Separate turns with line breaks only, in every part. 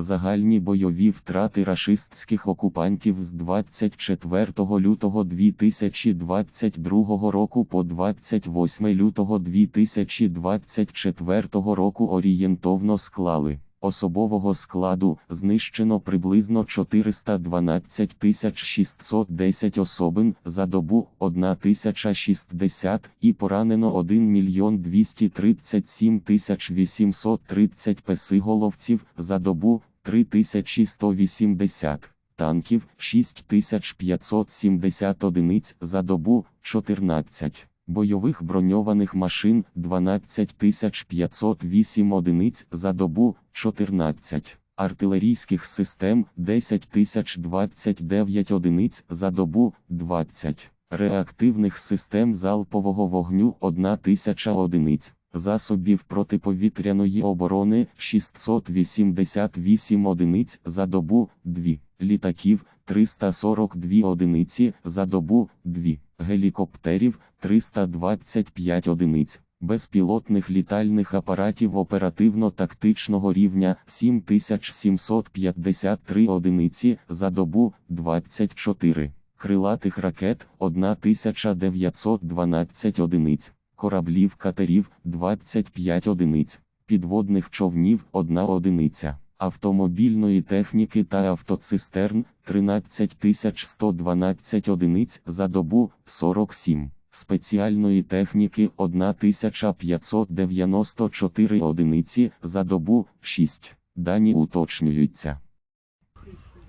Загальні бойові втрати рашистських окупантів з 24 лютого 2022 року по 28 лютого 2024 року орієнтовно склали. Особового складу знищено приблизно 412 610 особин за добу 1060 і поранено 1 мільйон 237 830 песиголовців за добу 3180 танків 6570 одиниць за добу 14 бойових броньованих машин 12508 одиниць за добу 14 артилерійських систем 10029 одиниць за добу 20 реактивних систем залпового вогню 1000 одиниць засобів протиповітряної оборони 688 одиниць за добу 2 літаків 342 одиниці за добу 2 гелікоптерів 325 одиниць, безпілотних літальних апаратів оперативно-тактичного рівня 7753 одиниці за добу 24, крилатих ракет 1912 одиниць, кораблів катерів 25 одиниць, підводних човнів 1 одиниця. Автомобільної техніки та автоцистерн 13112 одиниць за добу 47, спеціальної техніки 1594 одиниці за добу 6. Дані уточнюються.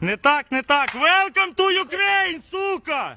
Не так, не так. Welcome to Ukraine, сука!